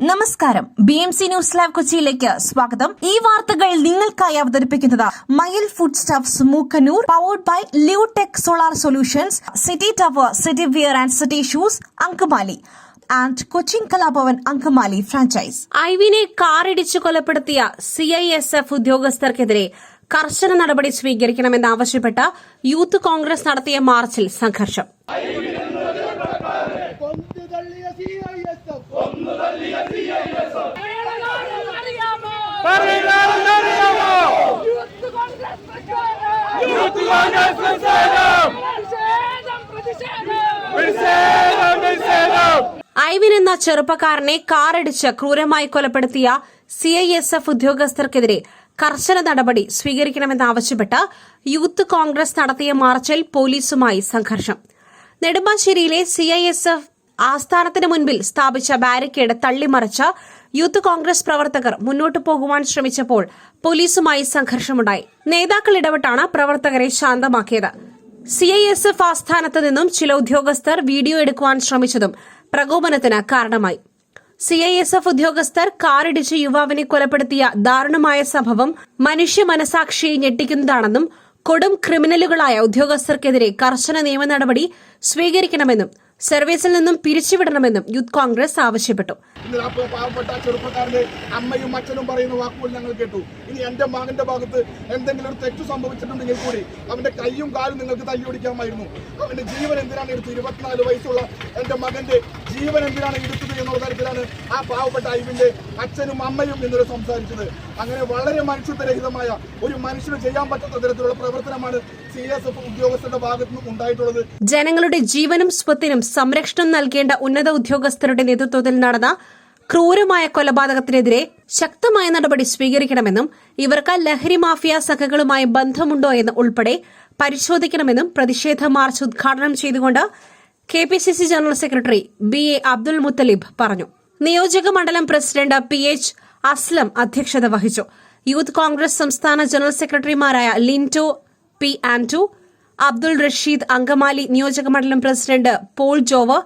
നമസ്കാരം. B M C news lab കൊച്ചിയിലേക്ക് സ്വാഗതം. ഈ വാർത്തകൾ നിങ്ങൾക്കായി അവതരിപ്പിക്കുന്നത് Mayil food stuffs Mookkanoor powered by Lutech solar solutions city tower city wear and city shoes Angamaly. And Cochin Kalabhavan Angamaly franchise ഐവിനെ കാറിടിച്ചു കൊലപ്പെടുത്തിയ സി ഐ എസ് എഫ് ഉദ്യോഗസ്ഥർക്കെതിരെ കർശന നടപടി സ്വീകരിക്കണമെന്നാവശ്യപ്പെട്ട് യൂത്ത് കോൺഗ്രസ് നടത്തിയ മാർച്ചിൽ സംഘർഷം കൊന്നു തള്ളിയ C I S F youth Congress പ്രക്ഷോഭം പ്രതിഷേധം പ്രതിഷേധം ഐവിൻ എന്ന ചെറുപ്പക്കാരനെ കാറടിച്ച് ക്രൂരമായി കൊലപ്പെടുത്തിയ സി ഐ എസ് എഫ് ഉദ്യോഗസ്ഥർക്കെതിരെ കർശന നടപടി സ്വീകരിക്കണമെന്നാവശ്യപ്പെട്ട് യൂത്ത് കോൺഗ്രസ് നടത്തിയ മാർച്ചിൽ പോലീസുമായി സംഘർഷം. നെടുമ്പാശ്ശേരിയിലെ സി ഐ എസ് എഫ് ആസ്ഥാനത്തിന് മുൻപിൽ സ്ഥാപിച്ച ബാരിക്കേഡ് തള്ളിമറിച്ച യൂത്ത് കോൺഗ്രസ് പ്രവർത്തകർ മുന്നോട്ട് പോകുവാൻ ശ്രമിച്ചപ്പോൾ പോലീസുമായി സംഘർഷമുണ്ടായി. നേതാക്കൾ ഇടപെട്ടാണ് പ്രവർത്തകരെ ശാന്തമാക്കിയത്. സി ഐ എസ് എഫ് ആസ്ഥാനത്ത് നിന്നും ചില ഉദ്യോഗസ്ഥർ വീഡിയോ എടുക്കുവാൻ ശ്രമിച്ചതും പ്രകോപനത്തിന് കാരണമായി. സി ഐ എസ് എഫ് ഉദ്യോഗസ്ഥർ കാറിടിച്ച് യുവാവിനെ കൊലപ്പെടുത്തിയ ദാരുണമായ സംഭവം മനുഷ്യ മനസാക്ഷിയെ ഞെട്ടിക്കുന്നതാണെന്നും കൊടും ക്രിമിനലുകളായ ഉദ്യോഗസ്ഥർക്കെതിരെ കർശന നിയമ നടപടി സ്വീകരിക്കണമെന്നും സർവീസിൽ നിന്നും പിരിച്ചുവിടണമെന്നും യൂത്ത് കോൺഗ്രസ് ആവശ്യപ്പെട്ടു. പാവപ്പെട്ട ചെറുപ്പക്കാരന്റെ അമ്മയും അച്ഛനും പറയുന്ന വാക്കുകൾ ഞങ്ങൾ കേട്ടു. ഇനി എന്റെ മകന്റെ ഭാഗത്ത് എന്തെങ്കിലും ഒരു തെറ്റ് സംഭവിച്ചിട്ടുണ്ടെങ്കിൽ കൂടി അവന്റെ കൈയും കാലും നിങ്ങൾക്ക് തല്ലി ഓടിക്കാമായിരുന്നു. അവന്റെ ജീവൻ എന്തിനാണ് എടുത്തത്? ഇരുപത്തിനാല് വയസ്സുള്ള എന്റെ മകന്റെ ജീവൻ എന്തിനാണ് എടുത്തത് എന്നുള്ള തരത്തിലാണ് ആ പാവപ്പെട്ട ഐവിന്റെ അച്ഛനും അമ്മയും ഇന്നലെ സംസാരിച്ചത്. അങ്ങനെ വളരെ മനുഷ്യത്വരഹിതമായ ഒരു മനുഷ്യന് ചെയ്യാൻ പറ്റാത്ത തരത്തിലുള്ള പ്രവർത്തനമാണ് സി എസ് എഫ് ഉദ്യോഗസ്ഥരുടെ ഭാഗത്തു നിന്നും ഉണ്ടായിട്ടുള്ളത്. ജനങ്ങളുടെ ജീവനും സ്വത്തിനും സംരക്ഷണം നൽകേണ്ട ഉന്നത ഉദ്യോഗസ്ഥരുടെ നേതൃത്വത്തിൽ നടന്ന ക്രൂരമായ കൊലപാതകത്തിനെതിരെ ശക്തമായ നടപടി സ്വീകരിക്കണമെന്നും ഇവർക്ക് ലഹരി മാഫിയ സംഘങ്ങളുമായി ബന്ധമുണ്ടോ എന്ന് ഉൾപ്പെടെ പരിശോധിക്കണമെന്നും പ്രതിഷേധ മാർച്ച് ഉദ്ഘാടനം ചെയ്തുകൊണ്ട് K P C C general secretary B A Abdul Muthalib പറഞ്ഞു. നിയോജക മണ്ഡലം പ്രസിഡന്റ് പി എച്ച് അസ്ലം അധ്യക്ഷത വഹിച്ചു. യൂത്ത് കോൺഗ്രസ് സംസ്ഥാന ജനറൽ സെക്രട്ടറിമാരായ ലിന്റോ പി ആന്റു അബ്ദുൾ റഷീദ് അങ്കമാലി നിയോജക മണ്ഡലം president Paul Jover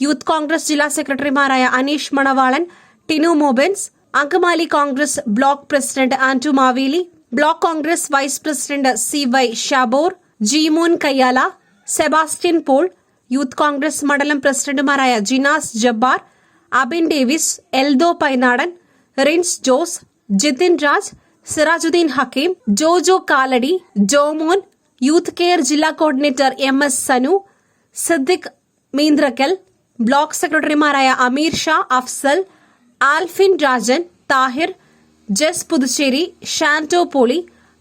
youth Congress ജില്ലാ സെക്രട്ടറിമാരായ Aneesh Manavalan Tinu Mobans Angamaly Congress block president Antu Maveli block Congress vice president C Y Shabor Jeemon Kayyala Sebastian Paul youth Congress മണ്ഡലം പ്രസിഡന്റുമാരായ Jinas Jabbar Abin Davis Eldo Painadan Rins Jose Jithin Raj Sirajuddin Hakeem Jojo Kalady Jomon youth care ജില്ലാ coordinator M S Sanu Siddique മീന്ദ്രക്കൽ block സെക്രട്ടറിമാരായ അമീർ ഷാ അഫ്സൽ ആൽഫിൻ രാജൻ താഹിർ ജസ് Puthussery Shanto poly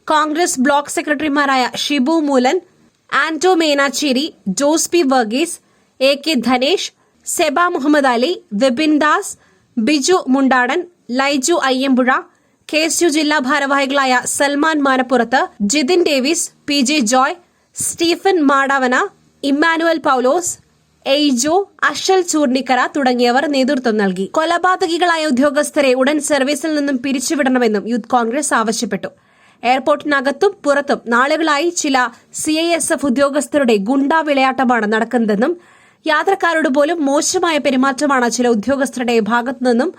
Congress block സെക്രട്ടറിമാരായ Shibu Moolan Anto Menachery Jose P Varghese A K Dhanesh Seba Muhammad Ali Vipin Das Biju Mundadan Laiju Ayyampuzha K S U ജില്ലാ ഭാരവാഹികളായ Salman Manappurath Jithin Davis P J Joy Stephen Madavana Emmanuel Paulose Aijo Ashal Choornikkara തുടങ്ങിയവർ നേതൃത്വം നൽകി. കൊലപാതകികളായ ഉദ്യോഗസ്ഥരെ ഉടൻ സർവീസിൽ നിന്നും പിരിച്ചുവിടണമെന്നും youth Congress ആവശ്യപ്പെട്ടു. എയർപോർട്ടിനകത്തും പുറത്തും നാളുകളായി ചില സി ഐ എസ് എഫ് ഉദ്യോഗസ്ഥരുടെ ഗുണ്ടാ വിളയാട്ടമാണ് നടക്കുന്നതെന്നും യാത്രക്കാരോട് പോലും മോശമായ പെരുമാറ്റമാണ് ചില ഉദ്യോഗസ്ഥരുടെ ഭാഗത്തുനിന്നും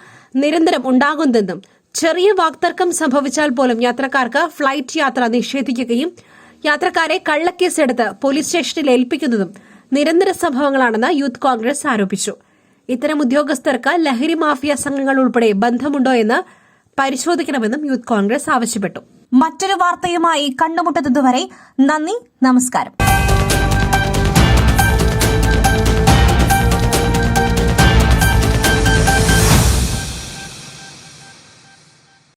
നിരന്തരം ഉണ്ടാകുന്നതെന്നും ചെറിയ വാക്തർക്കം സംഭവിച്ചാൽ പോലും യാത്രക്കാർക്ക് ഫ്ലൈറ്റ് യാത്ര നിഷേധിക്കുകയും യാത്രക്കാരെ കള്ളക്കേസെടുത്ത് പോലീസ് സ്റ്റേഷനിൽ ഏൽപ്പിക്കുന്നതും നിരന്തര സംഭവങ്ങളാണെന്ന് യൂത്ത് കോൺഗ്രസ് ആരോപിച്ചു. ഇത്തരം ഉദ്യോഗസ്ഥർക്ക് ലഹരി മാഫിയ സംഘങ്ങൾ ഉൾപ്പെടെ ബന്ധമുണ്ടോ എന്ന് പരിശോധിക്കണമെന്നും യൂത്ത് കോൺഗ്രസ് ആവശ്യപ്പെട്ടു. മറ്റൊരു വാർത്തയുമായി കണ്ടുമുട്ടുന്നതുവരെ നന്ദി നമസ്കാരം.